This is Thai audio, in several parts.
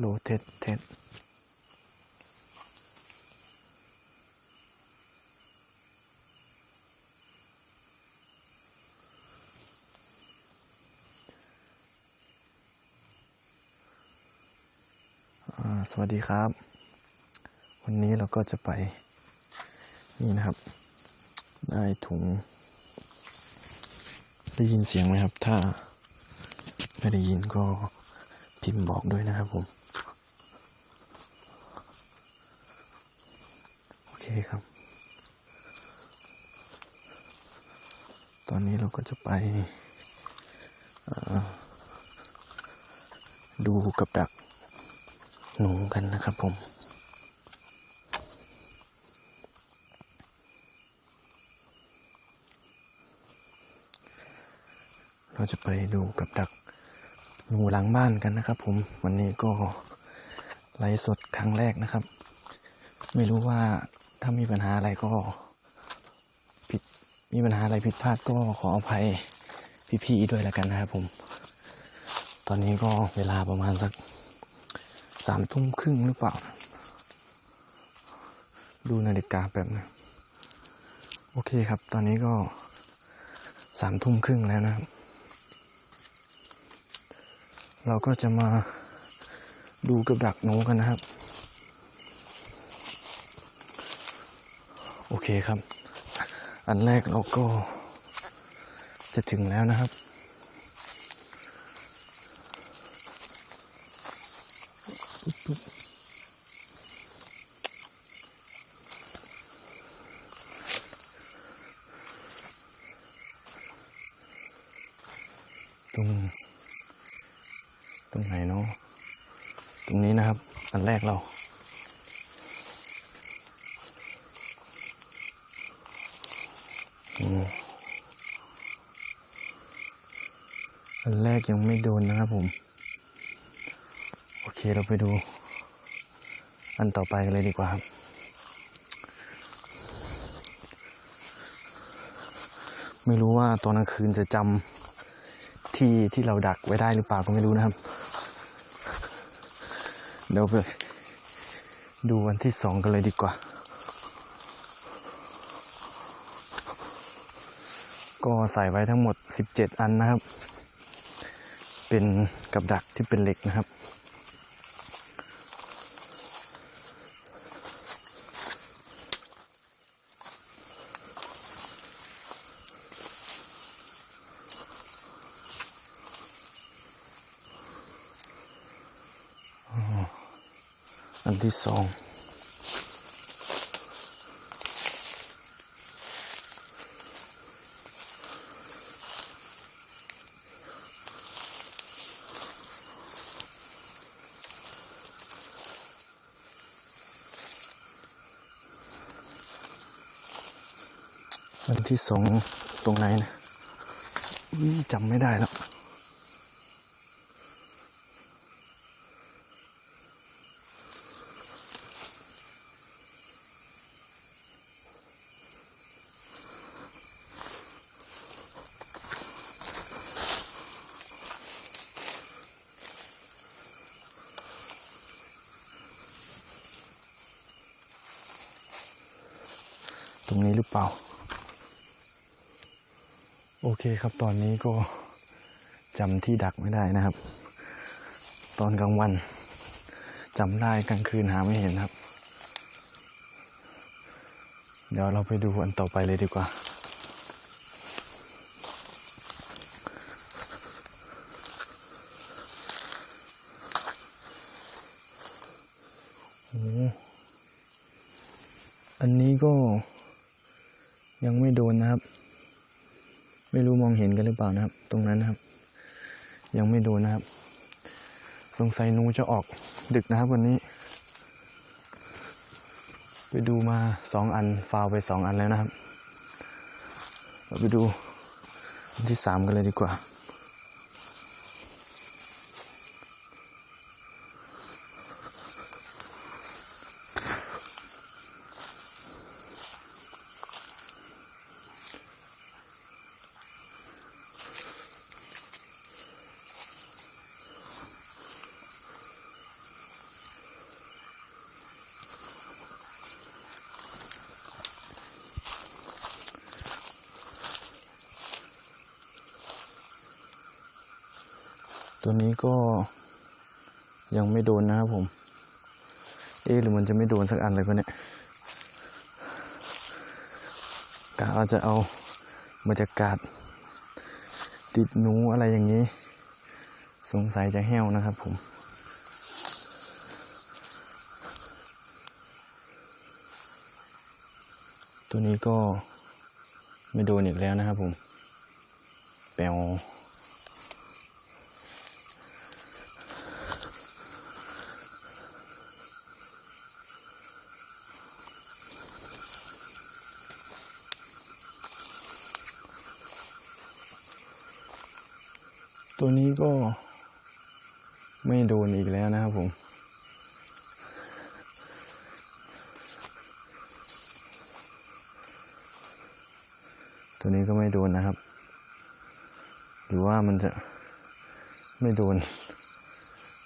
โลเทสเทสสวัสดีครับ วันนี้เราก็จะไป นี่นะครับ ได้ถุง ได้ยินเสียงไหมครับ ถ้าไม่ได้ยินก็พิมพ์บอกด้วยนะครับผม โอเครับ ตอนนี้เราก็จะไปดูกับดักหนูกันนะครับผมเราจะไปดูกับดักหนูหลังบ้านกันนะครับ ผมวันนี้ก็ไลฟ์สดครั้งแรกนะครับ ไม่รู้ว่า ถ้ามีปัญหาอะไรก็ผิดมีปัญหาอะไรผิดพลาดก็ขออภัยพี่ๆด้วยแล้วกันนะครับผม ตอนนี้ก็เวลาประมาณสักสามทุ่มครึ่งหรือเปล่า ดูนาฬิกาแบบนะโอเคครับ ตอนนี้ก็สามทุ่มครึ่งแล้วนะครับ เราก็จะมาดูกับดักหนูกันนะครับ โอเคครับ อันแรกเราก็จะถึงแล้วนะครับ ตรง ตรงไหนเนาะ ตรงนี้นะครับ อันแรกเรา อันแรกยังไม่โดนนะครับผม โอเคเราไปดู อันต่อไปกันเลยดีกว่าครับ ไม่รู้ว่าตอนกลางคืนจะจำที่ที่เราดักไว้ได้หรือเปล่าก็ไม่รู้นะครับ เดี๋ยวไปดูวันที่สองกันเลยดีกว่า ก็ใส่ไว้ทั้งหมด 17 อันนะครับ เป็นกับดักที่เป็นเหล็กนะครับ อันที่สอง อันที่สองตรงไหนนะจำไม่ได้แล้วตรงนี้หรือเปล่า โอเคครับตอนนี้ก็จำที่ดักไม่ได้นะครับ ตอนกลางวันจำได้กลางคืนหาไม่เห็นครับ เดี๋ยวเราไปดูอันต่อไปเลยดีกว่าโอ้อันนี้ก็ยังไม่โดนนะครับ ไม่รู้มองเห็นกันหรือเปล่านะครับ ตรงนั้นนะครับ ยังไม่โดนนะครับ สงสัยนูจะออกดึกนะครับวันนี้ ไปดูมาสองอันฟาวไปสองอันแล้วนะครับเราไปดูอันที่สามกันเลยดีกว่า ตัวนี้ก็ยังไม่โดนนะครับผม เอ๊ะหรือมันจะไม่โดนสักอันเลยปะเนี่ยกะว่าจะเอาบรรยากาศติดหนูอะไรอย่างนี้ สงสัยจะแห้วนะครับผมตัวนี้ก็ไม่โดนอีกแล้วนะครับผม แปลว ตัวนี้ก็ไม่โดนอีกแล้วนะครับผม ตัวนี้ก็ไม่โดนนะครับ หรือว่ามันจะไม่โดน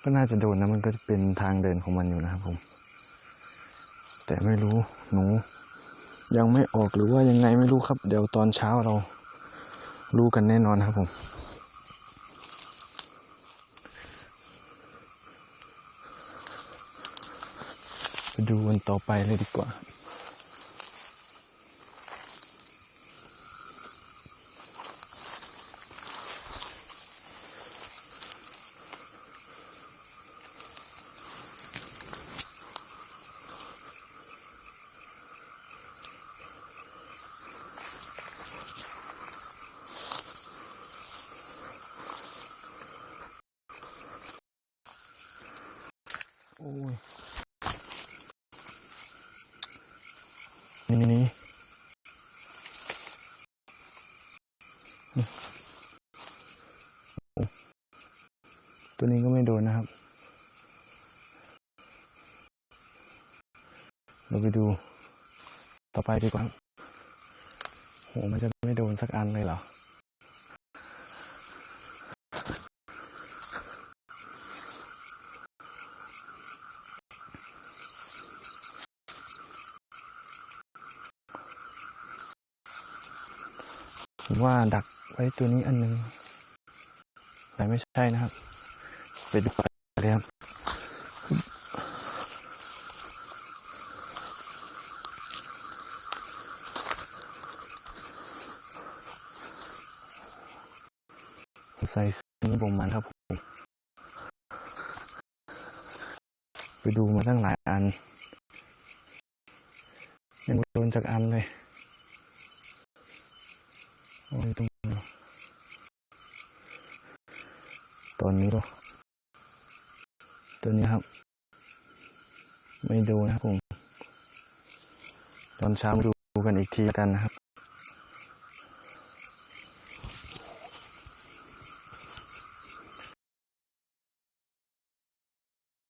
ก็น่าจะโดนนะมันก็จะเป็นทางเดินของมันอยู่นะครับผม แต่ไม่รู้หนู ยังไม่ออกหรือว่ายังไงไม่รู้ครับ เดี๋ยวตอนเช้าเรารู้กันแน่นอนครับผม ไปดูกันต่อไปเลยดีกว่า โอ้ย นี่นี่ตัวนี้ก็ไม่โดนนะครับ เราไปดูต่อไปดีกว่าโหมันจะไม่โดนสักอันเลยเหรอ ว่าดักไว้ตัวนี้อันหนึง แต่ไม่ใช่นะครับ ไปดูกันเลยครับใส่นี้ผมมันครับผมไปดูมาตั้งหลายอันยังโดนจากอันเลย โอ้ยตรงนี้หรอกตัวนี้ครับ ไม่ดูนะครับผม ตอนเช้าดูกันอีกทีกันนะครับ